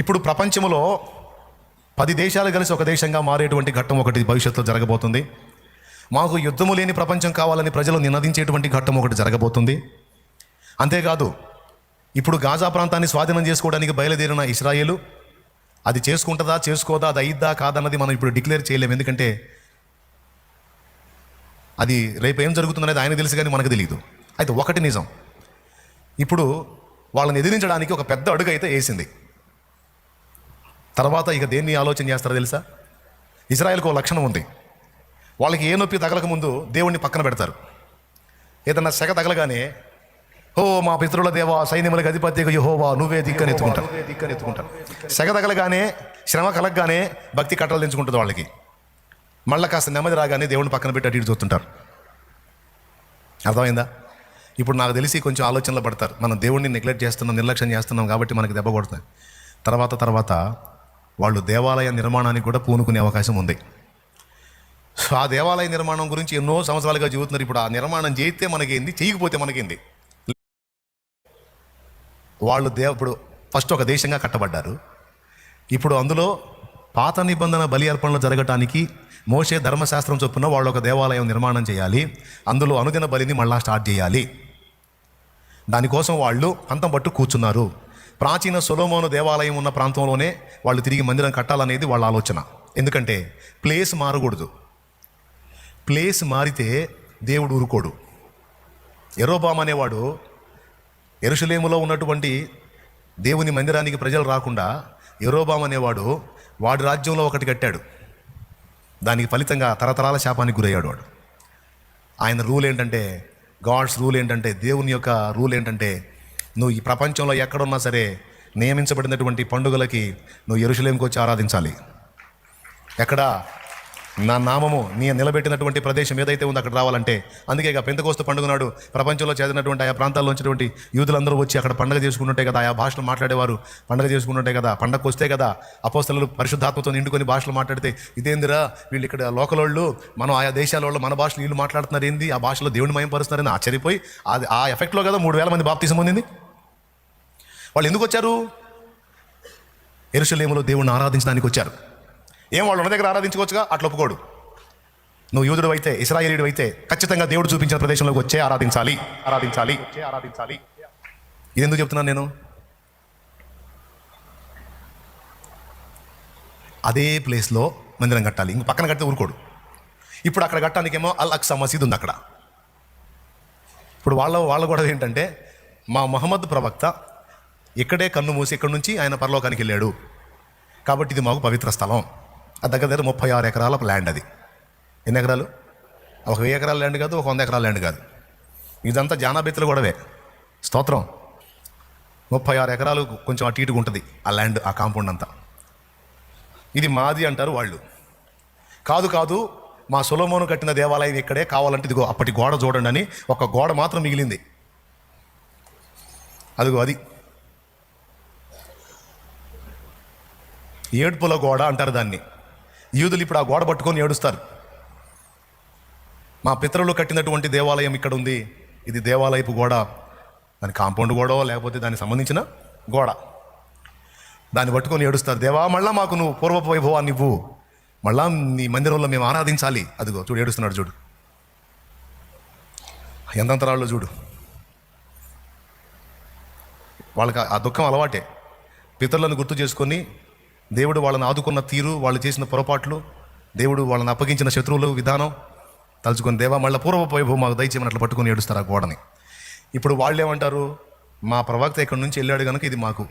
ఇప్పుడు ప్రపంచంలో పది దేశాలు కలిసి ఒక దేశంగా మారేటువంటి ఘట్టం ఒకటి భవిష్యత్తులో జరగబోతుంది. మాకు యుద్ధము లేని ప్రపంచం కావాలని ప్రజలు నినదించేటువంటి ఘట్టం ఒకటి జరగబోతుంది. అంతేకాదు ఇప్పుడు గాజా ప్రాంతాన్ని స్వాధీనం చేసుకోవడానికి బయలుదేరిన ఇస్రాయేలు అది చేసుకుంటుందా చేసుకోదా అది అయిద్దా కాదన్నది మనం ఇప్పుడు డిక్లేర్ చేయలేము. ఎందుకంటే అది రేపు ఏం జరుగుతుందనేది ఆయన తెలుసు కానీ మనకు తెలియదు అయితే ఒకటి నిజం. ఇప్పుడు వాళ్ళని ఎదిరించడానికి ఒక పెద్ద అడుగు అయితే వేసింది. తర్వాత ఇక దేన్ని ఆలోచన చేస్తారో తెలుసా? ఇజ్రాయెల్కి ఒక లక్షణం ఉంది. వాళ్ళకి ఏ నొప్పి తగలక ముందు దేవుణ్ణి పక్కన పెడతారు. ఏదన్నా సెగ తగలగానే ఓ మా పితృల దేవ సైన్యములకు అధిపత్యకు యహోవా నువ్వే దిక్కని ఎత్తుకుంటారు దిక్కని ఎత్తుకుంటారు సెగ తగలగానే శ్రమ కలగగానే భక్తి కట్టలు తెంచుకుంటుంది వాళ్ళకి. మళ్ళీ కాస్త నెమ్మది రాగానే దేవుడిని పక్కన పెట్టి అటు ఇటు చూస్తుంటారు. అర్థమైందా? ఇప్పుడు నాకు తెలిసి కొంచెం ఆలోచనలో పడతారు. మనం దేవుడిని నెగ్లెక్ట్ చేస్తున్నాం నిర్లక్ష్యం చేస్తున్నాం కాబట్టి మనకి దెబ్బ కొడుతుంది. తర్వాత తర్వాత వాళ్ళు దేవాలయ నిర్మాణానికి కూడా పూనుకునే అవకాశం ఉంది. సో ఆ దేవాలయ నిర్మాణం గురించి ఎన్నో సంవత్సరాలుగా చెబుతున్నారు. ఇప్పుడు ఆ నిర్మాణం చేస్తే మనకేంది? చేయకపోతే మనకేంది? వాళ్ళు దేవ ఇప్పుడు ఫస్ట్ ఒక దేశంగా కట్టబడ్డారు. ఇప్పుడు అందులో పాత నిబంధన బలి అర్పణలు జరగటానికి మోసే ధర్మశాస్త్రం చొప్పున వాళ్ళు ఒక దేవాలయం నిర్మాణం చేయాలి. అందులో అనుదిన బలిని మళ్ళా స్టార్ట్ చేయాలి. దానికోసం వాళ్ళు అంతం పట్టు కూర్చున్నారు. ప్రాచీన సొలోమోను దేవాలయం ఉన్న ప్రాంతంలోనే వాళ్ళు తిరిగి మందిరం కట్టాలనేది వాళ్ళ ఆలోచన. ఎందుకంటే ప్లేస్ మారకూడదు. ప్లేస్ మారితే దేవుడు ఊరుకోడు. ఎరోబామ్ అనేవాడు ఎరుషలేములో ఉన్నటువంటి దేవుని మందిరానికి ప్రజలు రాకుండా ఎరోబామ్ అనేవాడు వాడి రాజ్యంలో ఒకటి కట్టాడు. దానికి ఫలితంగా తరతరాల శాపానికి గురయ్యాడు వాడు. ఆయన రూల్ ఏంటంటే గాడ్స్ రూల్ ఏంటంటే దేవుని యొక్క రూల్ ఏంటంటే నువ్వు ఈ ప్రపంచంలో ఎక్కడున్నా సరే నియమించబడినటువంటి పండుగలకి నువ్వు ఎరుషలేంకి వచ్చి ఆరాధించాలి. ఎక్కడ? నా నామము నీ నిలబెట్టినటువంటి ప్రదేశం ఏదైతే ఉందో అక్కడ రావాలంటే అందుకే ఇక పెంతకోస్తు పండుగ నాడు ప్రపంచంలో చేరినటువంటి ఆయా ప్రాంతాల్లో ఉన్నటువంటి యూదులందరూ వచ్చి అక్కడ పండుగ చేసుకుంటుంటే కదా ఆయా భాషలు మాట్లాడేవారు పండుగ చేసుకుంటుంటే కదా పండగకు వస్తే కదా అపోస్తలు పరిశుద్ధాత్మతో నిండుకొని భాషలు మాట్లాడితే ఇదేందిరా వీళ్ళు ఇక్కడ లోకల్ వాళ్ళు మనం ఆయా దేశాల వాళ్ళు మన భాషలు వీళ్ళు మాట్లాడుతున్నారు ఏంది? ఆ భాషలో దేవుని మయం పరుస్తున్నారని ఆశ్చర్యపోయి అది ఆ ఎఫెక్ట్లో కదా మూడు వేల మంది బాప్తీసం పొందింది. వాళ్ళు ఎందుకు వచ్చారు? ఎరుసలేములో దేవుణ్ణి ఆరాధించడానికి వచ్చారు. ఏం వాళ్ళు ఉన్న దగ్గర ఆరాధించుకోవచ్చుగా? అట్లా ఒప్పుకోడు. నువ్వు యూదుడు అయితే ఇస్రాయేలీడు అయితే ఖచ్చితంగా దేవుడు చూపించిన ప్రదేశంలోకి వచ్చే ఆరాధించాలి. ఆరాధించాలి. ఆరాధించాలి. ఇది ఎందుకు చెప్తున్నాను నేను? అదే ప్లేస్లో మందిరం కట్టాలి. ఇంక పక్కన కడితే ఊరుకోడు. ఇప్పుడు అక్కడ కట్టడానికేమో అల్ అక్సా మసీద్ ఉంది అక్కడ. ఇప్పుడు వాళ్ళ వాళ్ళ కూడా ఏంటంటే మా మహమ్మద్ ప్రవక్త ఇక్కడే కన్ను మూసి ఇక్కడి నుంచి ఆయన పరలోకానికి వెళ్ళాడు. కాబట్టి ఇది మాకు పవిత్ర స్థలం. ఆ దగ్గర దగ్గర ముప్పై ఆరు ఎకరాల ల్యాండ్ అది. ఎన్ని ఎకరాలు? ఒక వెయ్యి ఎకరాల ల్యాండ్ కాదు ఒక వంద ఎకరాల ల్యాండ్ కాదు. ఇదంతా జానాబెత్తులు కూడా స్తోత్రం. ముప్పై ఆరు ఎకరాలు కొంచెం అటు ఇటుగా ఉంటుంది ఆ ల్యాండ్ ఆ కాంపౌండ్ అంతా. ఇది మాది అంటారు వాళ్ళు. కాదు కాదు మా సులమోను కట్టిన దేవాలయం ఇక్కడే కావాలంటే ఇదిగో అప్పటి గోడ చూడండి అని ఒక గోడ మాత్రం మిగిలింది. అదిగో అది. ఏడుపుల గోడ అంటారు దాన్ని. యూదులు ఇప్పుడు ఆ గోడ పట్టుకొని ఏడుస్తారు. మా పితరులు కట్టినటువంటి దేవాలయం ఇక్కడ ఉంది. ఇది దేవాలయపు గోడ. దాని కాంపౌండ్ గోడో లేకపోతే దానికి సంబంధించిన గోడ. దాన్ని పట్టుకొని ఏడుస్తారు. దేవా మళ్ళా మాకు నువ్వు పూర్వపు వైభవాన్ని ఇవ్వు. మళ్ళా నీ మందిరంలో మేము ఆరాధించాలి. అదిగో చూడు ఏడుస్తున్నాడు చూడు. ఎంతంతరాళ్ళు చూడు. వాళ్ళకి ఆ దుఃఖం అలవాటే. పితరులను గుర్తు చేసుకొని దేవుడు వాళ్ళని ఆదుకున్న తీరు వాళ్ళు చేసిన పొరపాట్లు దేవుడు వాళ్ళని అప్పగించిన శత్రువులు విధానం తలుచుకొని దేవా మళ్ళీ పూర్వపు వైభవం మాకు దయచేయమని పట్టుకొని ఏడుస్తారు ఆ గోడని? ఇప్పుడు వాళ్ళు ఏమంటారు? మా ప్రవక్త ఇక్కడి నుంచి వెళ్ళాడు కనుక ఇది మాకు.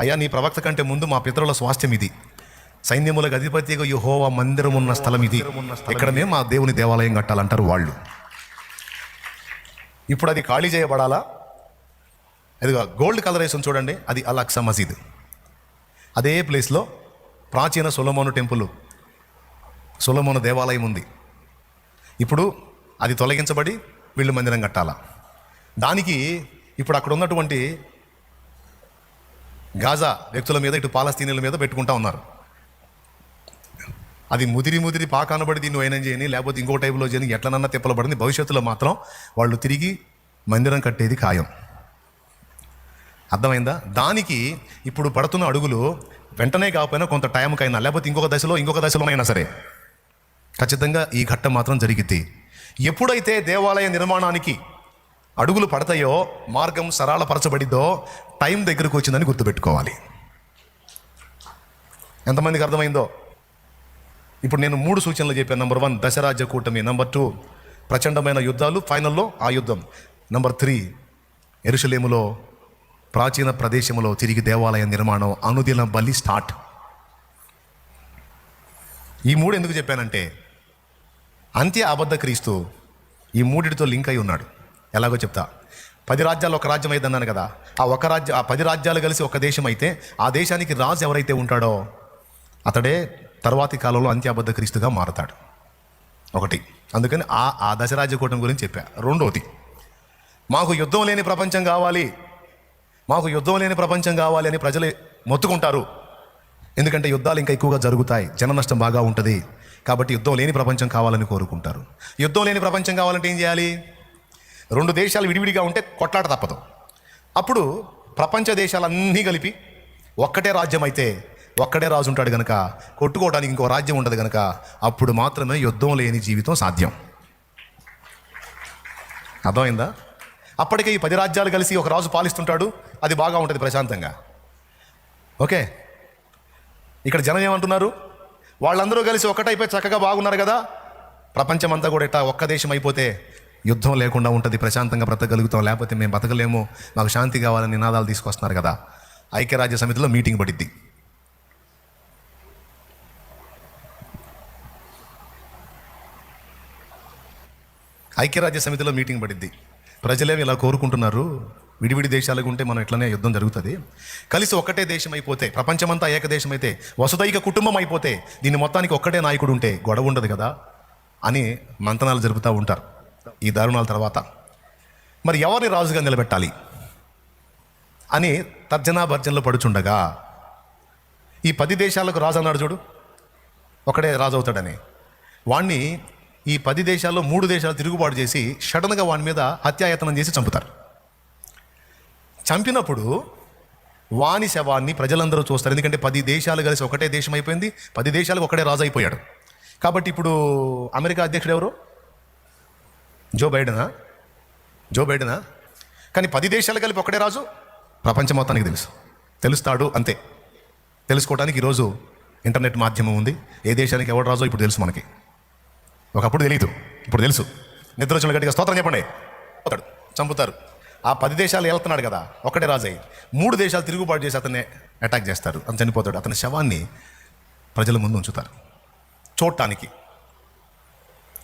అయ్యా నీ ప్రవక్త కంటే ముందు మా పితరుల స్వాస్థ్యం ఇది. సైన్యములకు అధిపతిగా యహోవా మందిరం ఉన్న స్థలం ఇది ఇక్కడనే మా దేవుని దేవాలయం కట్టాలంటారు వాళ్ళు. ఇప్పుడు అది ఖాళీ చేయబడాలా? అదిగో గోల్డ్ కలర్ వేసి ఉంది చూడండి. అది అల్ అక్సా మసీద్. అదే ప్లేస్లో ప్రాచీన సులమోను టెంపుల్ సులమోను దేవాలయం ఉంది. ఇప్పుడు అది తొలగించబడి వీళ్ళు మందిరం కట్టాలా. దానికి ఇప్పుడు అక్కడ ఉన్నటువంటి గాజా వ్యక్తుల మీద ఇటు పాలస్తీనుల మీద పెట్టుకుంటా ఉన్నారు. అది ముదిరి ముదిరి పాకానబడి దీన్ని అయినా చేయని లేకపోతే ఇంకో టైపులో చేయని ఎట్లనన్నా తిప్పలబడింది భవిష్యత్తులో మాత్రం వాళ్ళు తిరిగి మందిరం కట్టేది ఖాయం. అర్థమైందా? దానికి ఇప్పుడు పడుతున్న అడుగులు వెంటనే కాకపోయినా కొంత టైంకైనా లేకపోతే ఇంకొక దశలో ఇంకొక దశలోనైనా సరే. ఖచ్చితంగా ఈ ఘట్టం మాత్రం జరిగింది ఎప్పుడైతే దేవాలయ నిర్మాణానికి అడుగులు పడతాయో మార్గం సరళపరచబడిద్దో టైం దగ్గరకు వచ్చిందని గుర్తుపెట్టుకోవాలి. ఎంతమందికి అర్థమైందో? ఇప్పుడు నేను మూడు సూచనలు చెప్పాను. నెంబర్ వన్ దశరాజ్య కూటమి. నెంబర్ టూ ప్రచండమైన యుద్ధాలు. ఫైనల్లో ఆ యుద్ధం. నెంబర్ త్రీ ఎరుషలేములో ప్రాచీన ప్రదేశంలో తిరిగి దేవాలయ నిర్మాణం అనుదిన బలి స్టార్ట్. ఈ మూడు ఎందుకు చెప్పానంటే అంత్య అబద్ధ క్రీస్తు ఈ మూడిటితో లింక్ అయి ఉన్నాడు. ఎలాగో చెప్తా. పది రాజ్యాలు ఒక రాజ్యం అయితే అన్నాను కదా ఆ ఒక రాజ్య ఆ పది రాజ్యాలు కలిసి ఒక దేశం అయితే ఆ దేశానికి రాజు ఎవరైతే ఉంటాడో అతడే తర్వాతి కాలంలో అంత్య అబద్ధ క్రీస్తుగా మారతాడు. ఒకటి. అందుకని ఆ ఆ దశరాజ్యకూటం గురించి చెప్పా. రెండవది మాకు యుద్ధం లేని ప్రపంచం కావాలి. మాకు యుద్ధం లేని ప్రపంచం కావాలి అని ప్రజలు మొత్తుకుంటారు. ఎందుకంటే యుద్ధాలు ఇంకా ఎక్కువగా జరుగుతాయి. జన నష్టం బాగా ఉంటుంది. కాబట్టి యుద్ధం లేని ప్రపంచం కావాలని కోరుకుంటారు. యుద్ధం లేని ప్రపంచం కావాలంటే ఏం చేయాలి? రెండు దేశాలు విడివిడిగా ఉంటే కొట్లాట తప్పదు. అప్పుడు ప్రపంచ దేశాలన్నీ కలిపి ఒక్కటే రాజ్యం అయితే ఒక్కడే రాజు ఉంటాడు కనుక కొట్టుకోవడానికి ఇంకో రాజ్యం ఉండదు కనుక అప్పుడు మాత్రమే యుద్ధం లేని జీవితం సాధ్యం. అర్థమైందా? అప్పటికే ఈ పది రాజ్యాలు కలిసి ఒక రాజు పాలిస్తుంటాడు. అది బాగా ఉంటుంది ప్రశాంతంగా. ఓకే? ఇక్కడ జనం ఏమంటున్నారు? వాళ్ళందరూ కలిసి ఒక్కటైపోయి చక్కగా బాగున్నారు కదా? ప్రపంచమంతా కూడా ఇట్లా ఒక్క దేశం అయిపోతే యుద్ధం లేకుండా ఉంటుంది ప్రశాంతంగా బ్రతకగలుగుతాం. లేకపోతే మేము బ్రతకలేము మాకు శాంతి కావాలని నినాదాలు తీసుకొస్తున్నారు కదా? ఐక్యరాజ్య సమితిలో మీటింగ్ పడిద్ది. ఐక్యరాజ్య సమితిలో మీటింగ్ పడిద్ది. ప్రజలేమి ఇలా కోరుకుంటున్నారు. విడివిడి దేశాలకు ఉంటే మనం ఇట్లనే యుద్ధం జరుగుతుంది. కలిసి ఒక్కటే దేశం అయిపోతే ప్రపంచమంతా ఏకదేశం అయితే వసుదైక కుటుంబం అయిపోతే దీని మొత్తానికి ఒక్కటే నాయకుడు ఉంటే గొడవ ఉండదు కదా అని మంతనాలు జరుపుతూ ఉంటారు ఈ దారుణాల తర్వాత. మరి ఎవరిని రాజుగా నిలబెట్టాలి అని తర్జనా భర్జనలో పడుచుండగా ఈ పది దేశాలకు రాజు అన్నాడు చూడు ఒకడే రాజు అవుతాడని. వాణ్ణి ఈ పది దేశాల్లో మూడు దేశాలు తిరుగుబాటు చేసి సడన్గా వాని మీద హత్యాయతనం చేసి చంపుతారు. చంపినప్పుడు వాని శవాన్ని ప్రజలందరూ చూస్తారు. ఎందుకంటే పది దేశాలు కలిసి ఒకటే దేశం అయిపోయింది పది దేశాలకు ఒకటే రాజు అయిపోయాడు. కాబట్టి ఇప్పుడు అమెరికా అధ్యక్షుడు ఎవరు? జో బైడెనా? జో బైడెనా? కానీ పది దేశాలు కలిపి ఒకటే రాజు? ప్రపంచం మొత్తానికి తెలుసు. తెలుస్తాడు అంతే. తెలుసుకోవడానికి ఈరోజు ఇంటర్నెట్ మాధ్యమం ఉంది. ఏ దేశానికి ఎవడు రాజో ఇప్పుడు తెలుసు మనకి. ఒకప్పుడు తెలియదు ఇప్పుడు తెలుసు. నిద్ర వచ్చిన గట్టిగా స్తోత్రం చెప్పండి. పోతాడు చంపుతారు. ఆ పది దేశాలు వెళ్తున్నాడు కదా ఒక్కడే రాజయ్య మూడు దేశాలు తిరుగుబాటు చేసి అతన్ని అటాక్ చేస్తారు. అతను చనిపోతాడు. అతని శవాన్ని ప్రజల ముందు ఉంచుతారు. చూడటానికి.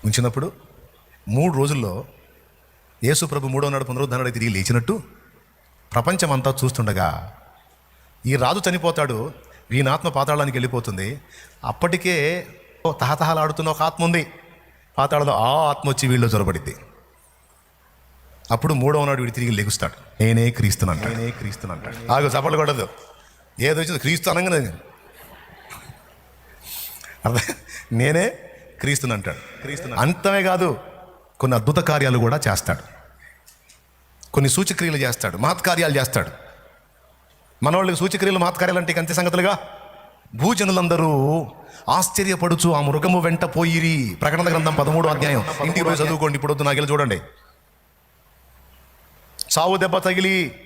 ఉంచినప్పుడు మూడు రోజుల్లో యేసు ప్రభు మూడో నాడు పునరుద్ధరణి తిరిగి లేచినట్టు ప్రపంచమంతా చూస్తుండగా ఈ రాజు చనిపోతాడు వీణాత్మ ఆత్మ పాతాళానికి వెళ్ళిపోతుంది. అప్పటికే ఓ తహతహలాడుతున్న ఒక ఆత్మ ఉంది. పాతాళంలో ఆ ఆత్మ వచ్చి వీళ్ళు చొరబడిద్ది. అప్పుడు మూడవ నాడు వీడు తిరిగి లెగుస్తాడు. నేనే క్రీస్తునంట నేనే క్రీస్తునంట ఆగు చప్పట్లు కొడదు ఏదో వచ్చింది క్రీస్తు అనగానే అర్థం? నేనే క్రీస్తుని అంటాడు. క్రీస్తు అంతమే కాదు కొన్ని అద్భుత కార్యాలు కూడా చేస్తాడు. కొన్ని సూచక్రియలు చేస్తాడు మహత్కార్యాలు చేస్తాడు. మనవాళ్ళకి సూచక్రియలు మహత్కార్యాలు అంటే అంతే సంగతులుగా? భూజనులందరూ ఆశ్చర్యపడుచు ఆ మృగము వెంట పోయిరి. ప్రకటన గ్రంథం పదమూడు అధ్యాయం. ఇంటికి పోయి చదువుకోండి. ఇప్పుడు వద్దు నాకెళ్ళి చూడండి. సావు దెబ్బ తగిలి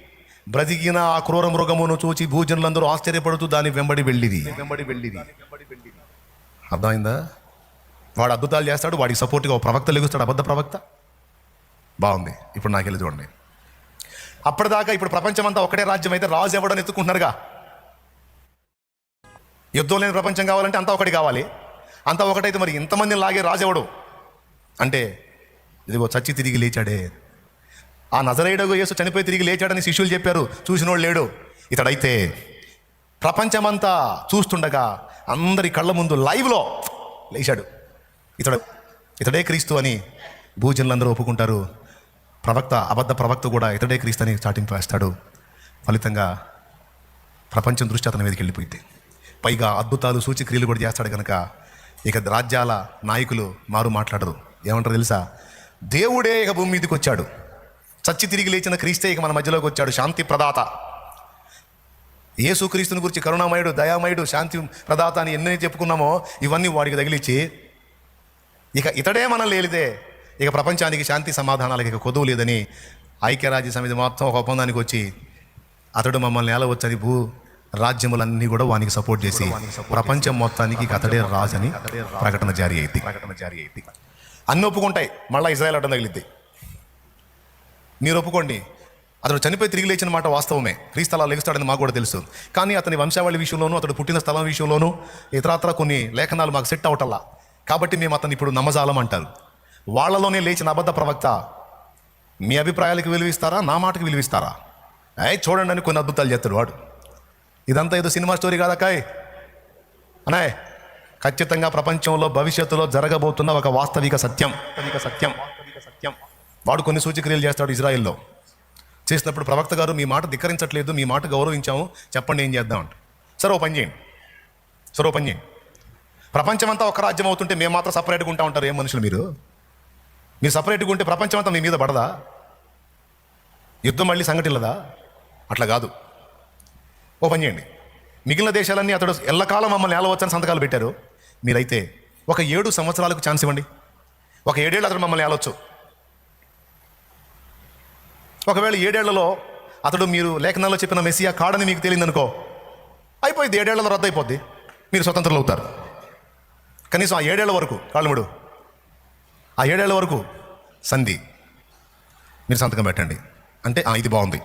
బ్రతికిన ఆ క్రూర మృగమును చూచి భూజనులందరూ ఆశ్చర్యపడుతూ దాని వెంబడి వెళ్ళిరి. వెంబడి వెళ్ళిరి. అర్థమైందా? వాడు అద్భుతాలు చేస్తాడు. వాడికి సపోర్ట్గా ఒక ప్రవక్త లెగుస్తాడు. అబద్ధ ప్రవక్త? బాగుంది. ఇప్పుడు నాకెళ్ళి చూడండి. అప్పటిదాకా ఇప్పుడు ప్రపంచమంతా ఒకటే రాజ్యం అయితే రాజు ఎవడని ఎత్తుకుంటున్నారుగా? యుద్ధం లేని ప్రపంచం కావాలంటే అంతా ఒకటి కావాలి. అంతా ఒకటైతే మరి ఇంతమందిని లాగే రాజు అంటే ఇదిగో చచ్చి తిరిగి లేచాడే. ఆ నజరేయుడు యేసు చనిపోయి తిరిగి లేచాడని శిష్యులు చెప్పారు. చూసినోడు లేడు. ఇతడైతే ప్రపంచమంతా చూస్తుండగా అందరి కళ్ళ ముందు లైవ్లో లేచాడు. ఇతడు ఇతడే క్రీస్తు అని భూజనులందరూ ఒప్పుకుంటారు. ప్రవక్త అబద్ధ ప్రవక్త కూడా ఇతడే క్రీస్తు అని చాటింపు వేస్తాడు ఫలితంగా ప్రపంచం దృష్టి అతని మీదకి వెళ్ళిపోయింది. పైగా అద్భుతాలు సూచిక్రియలు కూడా చేస్తాడు కనుక ఇక రాజ్యాల నాయకులు మారు మాట్లాడరు. ఏమంటారు తెలుసా? దేవుడే ఇక భూమి మీదకి వచ్చాడు. చచ్చి తిరిగి లేచిన క్రీస్తే ఇక మన మధ్యలోకి వచ్చాడు. శాంతి ప్రదాత. యేసుక్రీస్తుని గురించి కరుణామయుడు దయామయుడు శాంతి ప్రదాత అని ఎన్ని చెప్పుకున్నామో ఇవన్నీ వాడికి తగిలిచ్చి ఇక ఇతడే మనం లేలిదే ఇక ప్రపంచానికి శాంతి సమాధానాలకి ఇక కొదువు లేదని ఐక్యరాజ్య సమితి మొత్తం ఒక ఒప్పందానికి వచ్చి అతడు మమ్మల్ని ఏలవచ్చని భూ రాజ్యములన్నీ కూడా వానికి సపోర్ట్ చేసి ప్రపంచం మొత్తానికి అతడే రాజని ప్రకటన జారీ అయింది ప్రకటన జారీ అయింది అన్ని ఒప్పుకుంటాయి. మళ్ళీ ఇజ్రాయల్ అడ్డం తగిలిద్ది. మీరు ఒప్పుకోండి. అతడు చనిపోయి తిరిగి లేచిన మాట వాస్తవమే. క్రీస్తు స్థలాలు లెగుస్తాడని మాకు కూడా తెలుసు. కానీ అతని వంశావళి విషయంలోనూ అతడు పుట్టిన స్థలం విషయంలోనూ ఇతరత్ర కొన్ని లేఖనాలు మాకు సెట్ అవటల్లా. కాబట్టి మేము అతను ఇప్పుడు నమ్మజాలం అంటారు. వాళ్ళలోనే లేచిన అబద్ధ ప్రవక్త మీ అభిప్రాయాలకు విలువిస్తారా? నా మాటకు విలువిస్తారా? అయ్యి చూడండి అని కొన్ని అద్భుతాలు చేస్తాడు వాడు. ఇదంతా ఏదో సినిమా స్టోరీ కాదా కాయ్? అనే ఖచ్చితంగా ప్రపంచంలో భవిష్యత్తులో జరగబోతున్న ఒక వాస్తవిక సత్యం. వాస్తవిక సత్యం. సత్యం. వాడు కొన్ని సూచక్రియలు చేస్తాడు ఇజ్రాయెల్లో. చేసినప్పుడు ప్రవక్త గారు మీ మాట ధిక్కరించట్లేదు మీ మాట గౌరవించాము చెప్పండి ఏం చేద్దాం అంట సరే ఓ పని చేయండి. సరే ఓ పని చేయండి. ప్రపంచమంతా ఒక రాజ్యం అవుతుంటే మేము మాత్రం సపరేట్గా ఉంటా ఉంటారు ఏం మనుషులు మీరు? మీరు సపరేట్గా ఉంటే ప్రపంచమంతా మీ మీద పడదా? యుద్ధం మళ్ళీ సంఘటిల్లదా? అట్లా కాదు. ఓ పని చేయండి. మిగిలిన దేశాలన్నీ అతడు ఎల్లకాలం మమ్మల్ని ఏలవచ్చని సంతకాలు పెట్టారు. మీరైతే ఒక ఏడు సంవత్సరాలకు ఛాన్స్ ఇవ్వండి. ఒక ఏడేళ్ళు అతడు మమ్మల్ని ఏలవచ్చు. ఒకవేళ ఏడేళ్ళలో అతడు మీరు లేఖనాల్లో చెప్పిన మెస్సియా కాడని మీకు తెలియదనుకో అయిపోయింది. ఏడేళ్ళలో రద్దు అయిపోద్ది మీరు స్వతంత్రులు అవుతారు. కనీసం ఆ ఏడేళ్ళ వరకు కాళ్ళముడు ఆ ఏడేళ్ళ వరకు సంధి మీరు సంతకం పెట్టండి. అంటే ఇది బాగుంది.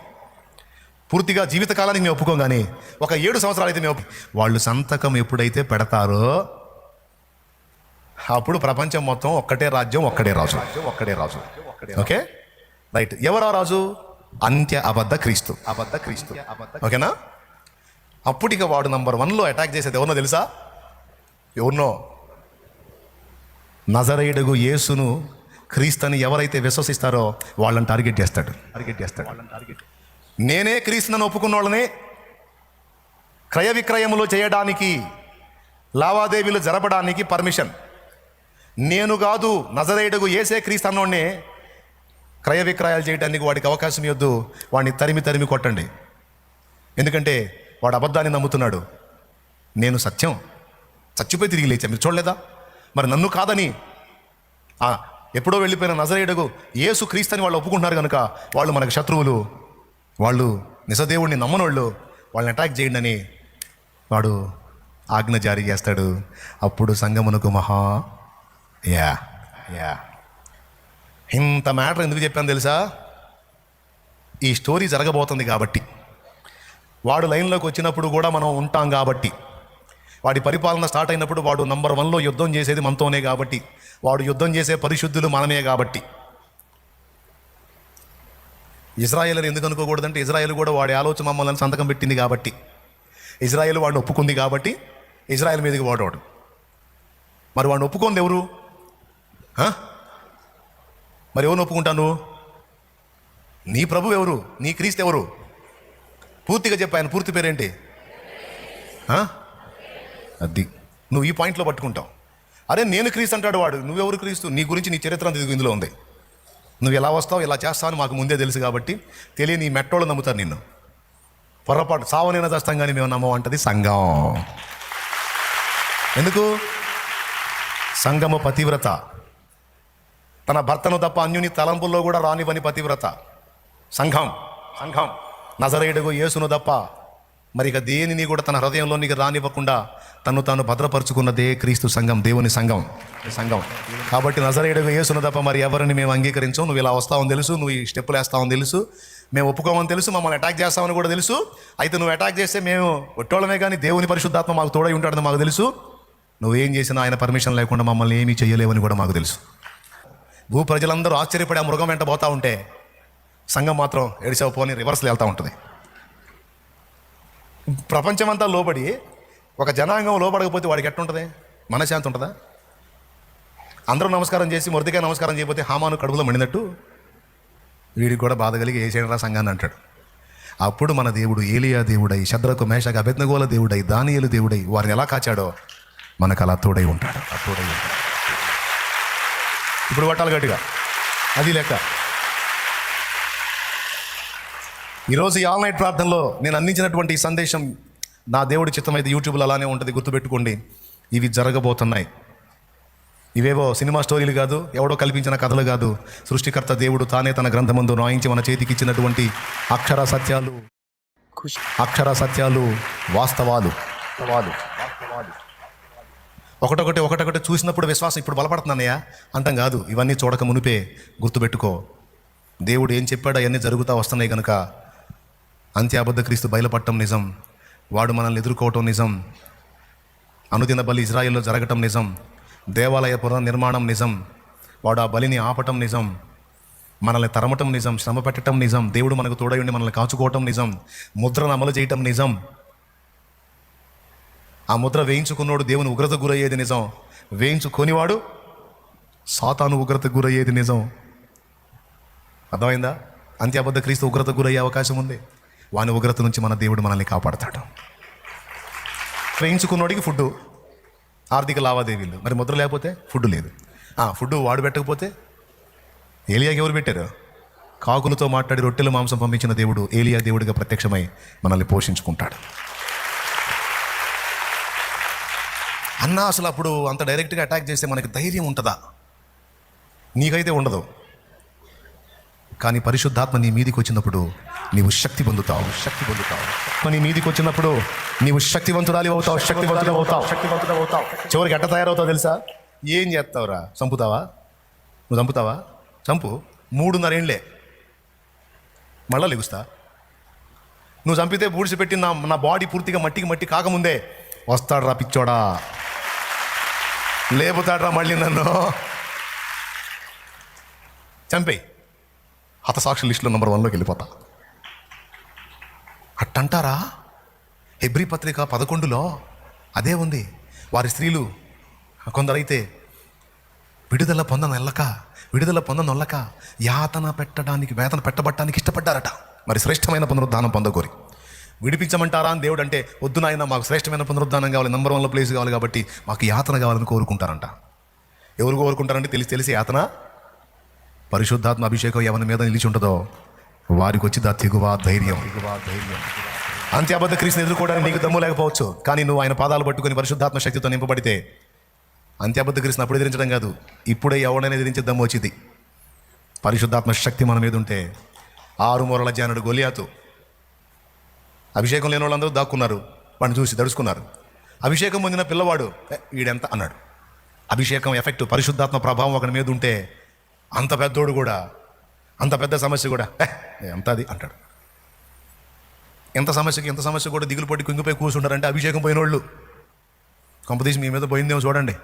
పూర్తిగా జీవితకాలానికి మేము ఒప్పుకోం కానీ ఒక ఏడు సంవత్సరాలు అయితే మేము వాళ్ళు సంతకం ఎప్పుడైతే పెడతారో అప్పుడు ప్రపంచం మొత్తం ఒక్కటే రాజ్యం ఒక్కడే రాజు. ఒక్కడే రాజు. ఓకే? రైట్. ఎవరా రాజు? అంత్య అబద్ధ క్రీస్తు. అబద్ధ క్రీస్తు. ఓకేనా? అప్పుడు ఇక వాడు నంబర్ వన్లో అటాక్ చేసేది ఎవరినో తెలుసా? ఎవరినో? నజరేయుడుగు యేసును క్రీస్తుని ఎవరైతే విశ్వసిస్తారో వాళ్ళని టార్గెట్ చేస్తాడు. టార్గెట్ చేస్తాడు. నేనే క్రీస్తునని ఒప్పుకున్న వాళ్ళని క్రయ విక్రయములు చేయడానికి లావాదేవీలు జరపడానికి పర్మిషన్. నేను కాదు నజరేయుడుగు ఏసే క్రీస్తు అన్నోడిని క్రయ విక్రయాలు చేయడానికి వాడికి అవకాశం ఇవ్వద్దు వాడిని తరిమి తరిమి కొట్టండి. ఎందుకంటే వాడు అబద్ధాన్ని నమ్ముతున్నాడు. నేను సత్యం. చచ్చిపోయి తిరిగి లేచా. మీరు చూడలేదా? మరి నన్ను కాదని ఆ, ఎప్పుడో వెళ్ళిపోయిన నజరేయుడుగు క్రీస్తు అని వాళ్ళు ఒప్పుకుంటున్నారు కనుక వాళ్ళు మనకు శత్రువులు. వాళ్ళు నిజదేవుడిని నమ్మనోళ్ళు వాళ్ళని అటాక్ చేయండి అని వాడు ఆజ్ఞ జారీ చేస్తాడు. అప్పుడు సంగమునకు మహా యా యా. ఇంత మ్యాటర్ ఎందుకు చెప్పాను తెలుసా? ఈ స్టోరీ జరగబోతుంది కాబట్టి. వాడు లైన్లోకి వచ్చినప్పుడు కూడా మనం ఉంటాం కాబట్టి. వాడి పరిపాలన స్టార్ట్ అయినప్పుడు వాడు నంబర్ వన్లో యుద్ధం చేసేది మనతోనే కాబట్టి. వాడు యుద్ధం చేసే పరిశుద్ధులు మనమే కాబట్టి. ఇజ్రాయేల్ ఎందుకు అనుకోకూడదంటే ఇజ్రాయేల్ కూడా వాడి ఆలోచన మమ్మల్ని సంతకం పెట్టింది కాబట్టి. ఇజ్రాయేల్ వాడిని ఒప్పుకుంది కాబట్టి ఇజ్రాయెల్ మీదకి వాడవాడు మరి వాడిని ఒప్పుకుంది ఎవరు? మరి ఎవరు ఒప్పుకుంటాను? నీ ప్రభు ఎవరు? నీ క్రీస్తు ఎవరు? పూర్తిగా చెప్పాను పూర్తి పేరేంటి? అది. నువ్వు ఈ పాయింట్లో పట్టుకుంటావు. అరే నేను క్రీస్తు అంటాడు వాడు. నువ్వెవరు క్రీస్తు? నీ గురించి నీ చరిత్ర ఇందులో ఉంది. నువ్వు ఎలా వస్తావు ఇలా చేస్తావు అని మాకు ముందే తెలుసు కాబట్టి తెలియని ఈ మెట్టోళ్ళు నమ్ముతారు నిన్ను. పొరపాటు సావనైనా చేస్తాం కానీ మేము నమ్మమంటది సంఘం. ఎందుకు? సంఘము పతివ్రత. తన భర్తను తప్ప అన్యుని తలంపుల్లో కూడా రానివని పతివ్రత. సంఘం సంఘం. నజరేయుడుగు యేసును తప్ప మరి ఇక దేనిని కూడా తన హృదయంలోనికి రానివ్వకుండా తను తాను భద్రపరుచుకున్నదే క్రీస్తు సంఘం దేవుని సంఘం. సంఘం. కాబట్టి నజరేయడం యేసును తప్ప మరి ఎవరిని మేము అంగీకరించాం? నువ్వు ఇలా వస్తావని తెలుసు నువ్వు ఈ స్టెప్పులు వేస్తావని తెలుసు మేము ఒప్పుకోమని తెలుసు మమ్మల్ని అటాక్ చేస్తామని కూడా తెలుసు. అయితే నువ్వు అటాక్ చేస్తే మేము ఒట్టోళమే కానీ దేవుని పరిశుద్ధాత్మ మాకు తోడై ఉంటాడని మాకు తెలుసు. నువ్వేం చేసినా ఆయన పర్మిషన్ లేకుండా మమ్మల్ని ఏమీ చేయలేవని కూడా మాకు తెలుసు. భూ ప్రజలందరూ ఆశ్చర్యపడే ఆ మృగం వెంట పోతూ ఉంటే సంఘం మాత్రం ఎడిసావు పోని రివర్స్లో వెళ్తూ ఉంటుంది. ప్రపంచమంతా లోబడి ఒక జనాంగం లోపడకపోతే వాడికి ఎట్టుంటుంది మనశాంతి ఉంటుందా? అందరూ నమస్కారం చేసి మొరదిగా నమస్కారం చేయకపోతే హామాను కడుపులో మండినట్టు వీడికి కూడా బాధ కలిగి ఏ చేయరా సంఘాన్ని అంటాడు. అప్పుడు మన దేవుడు ఏలియా దేవుడై శద్రకు మేషకు అభిజ్ఞగోల దేవుడై దానియలు దేవుడై వారిని ఎలా కాచాడో మనకు అలా తోడై ఉంటాడు. ఆ తోడై ఉంటాడు. ఇప్పుడు పట్టాలి గట్టిగా. అది లెక్క. ఈరోజు ఈ ఆల్ నైట్ ప్రార్థనలో నేను అందించినటువంటి ఈ సందేశం నా దేవుడి చిత్తం అయితే యూట్యూబ్లో అలానే ఉంటుంది గుర్తుపెట్టుకోండి. ఇవి జరగబోతున్నాయి. ఇవేవో సినిమా స్టోరీలు కాదు ఎవడో కల్పించిన కథలు కాదు. సృష్టికర్త దేవుడు తానే తన గ్రంథమందు రాయించి మన చేతికి ఇచ్చినటువంటి అక్షర సత్యాలు. అక్షర సత్యాలు వాస్తవాలు. ఒకటొకటి ఒకటొకటి చూసినప్పుడు విశ్వాసం ఇప్పుడు బలపడుతున్నానయ్యా అంతం కాదు ఇవన్నీ చూడక మునిపే గుర్తుపెట్టుకో. దేవుడు ఏం చెప్పాడో అవన్నీ జరుగుతూ వస్తున్నాయి కనుక అంత్యాబద్ధ క్రీస్తు బయలుపడటం నిజం. వాడు మనల్ని ఎదుర్కోవటం నిజం. అనుదిన బలి ఇజ్రాయిల్లో జరగటం నిజం. దేవాలయ పునర్నిర్మాణం నిజం. వాడు ఆ బలిని ఆపటం నిజం. మనల్ని తరమటం నిజం. శ్రమ పెట్టడం నిజం. దేవుడు మనకు తోడై ఉండి మనల్ని కాచుకోవటం నిజం. ముద్రను అమలు చేయటం నిజం. ఆ ముద్ర వేయించుకున్నోడు దేవుని ఉగ్రత గురయ్యేది నిజం. వేయించుకొనివాడు సాతాను ఉగ్రత గురయ్యేది నిజం. అర్థమైందా? అంత్యాబద్ధ క్రీస్తు ఉగ్రత గురయ్యే అవకాశం ఉంది. వాని ఉగ్రత నుంచి మన దేవుడు మనల్ని కాపాడతాడు. వేయించుకున్నోడికి ఫుడ్ ఆర్థిక లావాదేవీలు. మరి ముద్ర లేకపోతే ఫుడ్ లేదు. ఫుడ్ వాడు పెట్టకపోతే ఏలియాకి ఎవరు పెట్టారు? కాకులతో మాట్లాడి రొట్టెల మాంసం పంపించిన దేవుడు ఏలియా దేవుడిగా ప్రత్యక్షమై మనల్ని పోషించుకుంటాడు. అన్న అసలు అప్పుడు అంత డైరెక్ట్గా అటాక్ చేస్తే మనకి ధైర్యం ఉంటుందా? నీకైతే ఉండదు. కానీ పరిశుద్ధాత్మ నీ మీదికి వచ్చినప్పుడు నీవు శక్తి పొందుతావు. శక్తి పొందుతావు. నీ మీదికి వచ్చినప్పుడు నీవు శక్తివంతురాలి అవుతావు శక్తివంతుడు అవుతావు. శక్తివంతుడు అవుతావు చివరికి ఎట్ట తయారవుతావు తెలుసా? ఏం చేస్తావురా? చంపుతావా? నువ్వు చంపుతావా? చంపు. మూడున్నరేండ్లే. మళ్ళా లెగుస్తా. నువ్వు చంపితే బూడిసిపెట్టి నా నా బాడీ పూర్తిగా మట్టికి మట్టి కాకముందే వస్తాడు రా పిచ్చోడా. లేపుతాడ్రా మళ్ళీ నన్ను. చంపేయి. హతసాక్షి లిస్టులో నెంబర్ వన్లోకి వెళ్ళిపోతా. అట్టంటారా? హెబ్రి పత్రిక పదకొండులో అదే ఉంది. వారి స్త్రీలు కొందరైతే విడుదల పొందనొల్లక విడుదల పొందనొల్లక యాతన పెట్టడానికి వేతన పెట్టబట్టడానికి ఇష్టపడ్డారట. మరి శ్రేష్టమైన పునరుద్ధానం పొందకోరి విడిపించమంటారా అని దేవుడు అంటే వద్దు నాయన మాకు శ్రేష్టమైన పునరుద్ధానం కావాలి. నంబర్ వన్లో ప్లేస్ కావాలి కాబట్టి మాకు యాతన కావాలని కోరుకుంటారంట. ఎవరు కోరుకుంటారంటే తెలిసి తెలిసి యాతన పరిశుద్ధాత్మ అభిషేకం ఎవరి మీద నిలిచి ఉంటుందో వారికి వచ్చిందా తెగువ ధైర్యం. ధైర్యం అంత్యాబద్ధ క్రీస్తుని ఎదుర్కోవడానికి నీకు దమ్ము లేకపోవచ్చు. కానీ నువ్వు ఆయన పాదాలు పట్టుకొని పరిశుద్ధాత్మ శక్తితో నింపబడితే అంత్యాబద్ధ క్రీస్తుని అప్పుడు ఎదిరించడం కాదు. ఇప్పుడే ఎవడైనా ఎదిరించే దమ్ము వచ్చింది. పరిశుద్ధాత్మ శక్తి మన మీద ఉంటే ఆరు మూరల జానుడు గొలియాతు అభిషేకం లేని వాళ్ళందరూ దాక్కున్నారు. వాడిని చూసి దడుచుకున్నారు అభిషేకం పొందిన పిల్లవాడు వీడెంత అన్నాడు. అభిషేకం ఎఫెక్ట్ పరిశుద్ధాత్మ ప్రభావం ఒకరి మీద ఉంటే అంత పెద్దోడు కూడా అంత పెద్ద సమస్య కూడా "ఏ, ఎంత అది? అంటాడు. ఎంత సమస్యకి ఎంత సమస్య కూడా దిగులు పట్టి కుంగిపోయి కూర్చుంటారంటే అభిషేకం పోయిన వాళ్ళు కొంపదీసి మీ మీద పోయిందేమో చూడండి.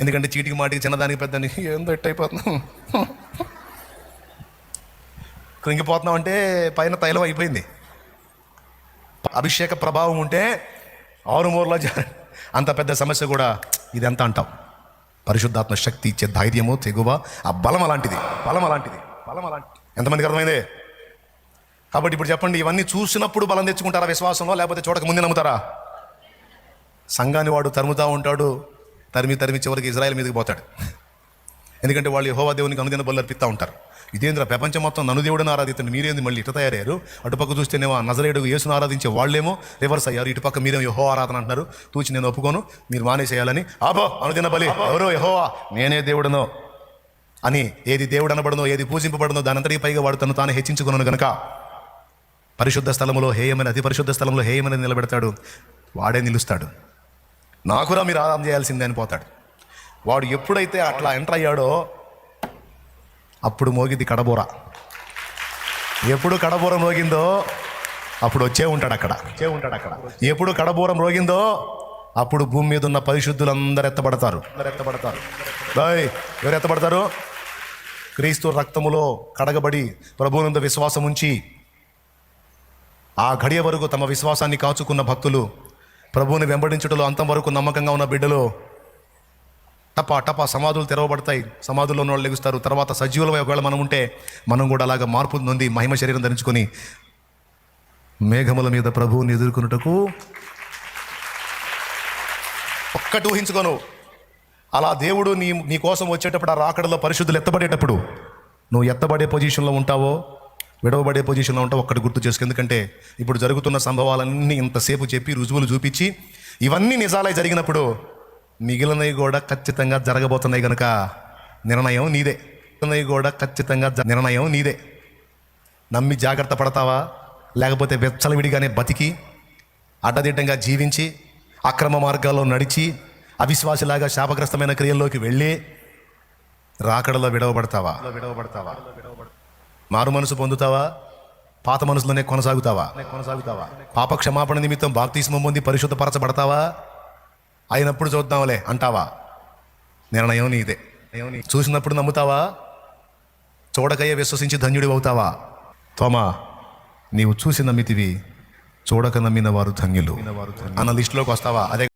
ఎందుకంటే చీటికి మాటికి చిన్నదానికి పెద్దానికి ఏందో ఎట్ అయిపోతున్నాం కృంగిపోతున్నాం అంటే పైన తైలం అయిపోయింది. అభిషేక ప్రభావం ఉంటే ఆరుమూరలో జ- అంత పెద్ద సమస్య కూడా ఇదంతా అంటాం. పరిశుద్ధాత్మ శక్తి ఇచ్చే ధైర్యము తెగువ. ఆ బలం అలాంటిది. బలం అలాంటిది. బలం అలాంటిది ఎంతమందికి అర్థమైంది? కాబట్టి ఇప్పుడు చెప్పండి ఇవన్నీ చూసినప్పుడు బలం తెచ్చుకుంటారా విశ్వాసంలో? లేకపోతే చూడక ముందే నమ్ముతారా? సంఘాన్ని వాడు తరుముతా ఉంటాడు తరిమి తరిమి చివరికి ఇజ్రాయెల్ మీదకి పోతాడు. ఎందుకంటే వాళ్ళు యహోవా దేవునికి అనుదిన బలు అర్పిస్తూ ఉంటారు. ఇదేంద్ర ప్రపంచం మొత్తం నన్ను దేవుడిని మీరేంది మళ్ళీ ఇట తయారయ్యారు? అటుపక్క చూస్తేనేమో నజరేడు యేసును ఆరాధించే వాళ్ళేమో రివర్స్ అయ్యారు. ఇటుపక్క మీరేమో యహో ఆరాధన అంటున్నారు. తూచి నేను ఒప్పుకోను మీరు మానేసేయాలని. ఆబో అనుదిన బలి. ఎవరో యహోవా? నేనే దేవుడనో. అని ఏది దేవుడు అనబడనో ఏది పూజింపబడనో దానంతటికి పైగా వాడు తను తాను హెచ్చించుకున్నాను గనక. పరిశుద్ధ స్థలంలో హేయమైన అతి పరిశుద్ధ స్థలంలో హేయమైన నిలబెడతాడు. వాడే నిలుస్తాడు. నాకురా మీరు ఆరాధన చేయాల్సిందే అని పోతాడు. వాడు ఎప్పుడైతే అట్లా ఎంటర్ అయ్యాడో అప్పుడు మోగింది కడబూర. ఎప్పుడు కడబోరం మోగిందో అప్పుడు వచ్చే ఉంటాడు అక్కడ. వచ్చే ఉంటాడు అక్కడ. ఎప్పుడు కడబోరం రోగిందో అప్పుడు భూమి మీద ఉన్న పరిశుద్ధులందరూ ఎత్తబడతారు. అందరు ఎత్తబడతారు. రాయ్ ఎవరు ఎత్తబడతారు? క్రీస్తు రక్తములో కడగబడి ప్రభువునందు విశ్వాసం ఉంచి ఆ గడియ వరకు తమ విశ్వాసాన్ని కాచుకున్న భక్తులు ప్రభువుని వెంబడించుటలో అంతం వరకు నమ్మకంగా ఉన్న బిడ్డలు టపా టపా సమాధులు తెరవబడతాయి. సమాధుల్లో ఉన్న వాళ్ళు లెగుస్తారు. తర్వాత సజీవులమై ఒకవేళ మనం ఉంటే మనం కూడా అలాగా మార్పు నొంది మహిమ శరీరం ధరించుకొని మేఘముల మీద ప్రభువుని ఎదుర్కొనుటకు ఒక్కటి ఊహించుకోను. అలా దేవుడు నీ నీ కోసం వచ్చేటప్పుడు ఆ రాకడలో పరిశుద్ధులు ఎత్తబడేటప్పుడు నువ్వు ఎత్తబడే పొజిషన్లో ఉంటావో విడవబడే పొజిషన్లో ఉంటావు ఒక్కటి గుర్తు చేసుకు. ఎందుకంటే ఇప్పుడు జరుగుతున్న సంభవాలన్నీ ఇంతసేపు చెప్పి రుజువులు చూపించి ఇవన్నీ నిజాలై జరిగినప్పుడు మిగిలినవి కూడా ఖచ్చితంగా జరగబోతున్నాయి కనుక నిర్ణయం నీదే. మిగిలినవి కూడా ఖచ్చితంగా నిర్ణయం నీదే. నమ్మి జాగ్రత్త పడతావా? లేకపోతే వెచ్చలవిడిగానే బతికి అడ్డదిడ్డంగా జీవించి అక్రమ మార్గాల్లో నడిచి అవిశ్వాసలాగా శాపగ్రస్తమైన క్రియల్లోకి వెళ్ళి రాకడలో విడవబడతావా? విడవబడతావా మారు మనసు పొందుతావా? పాత మనసులోనే కొనసాగుతావా? కొనసాగుతావా పాప క్షమాపణ నిమిత్తం బాప్తీస్మం పొంది పరిశుద్ధపరచబడతావా? అయినప్పుడు చూద్దాంలే అంటావా? నిర్ణయం నీదే. చూసినప్పుడు నమ్ముతావా? చూడకయ్యే విశ్వసించి ధన్యుడి అవుతావా? తోమా నీవు చూసి నమ్మితివి చూడక నమ్మిన వారు ధన్యులు. అన్న లిస్టులోకి వస్తావా? అదే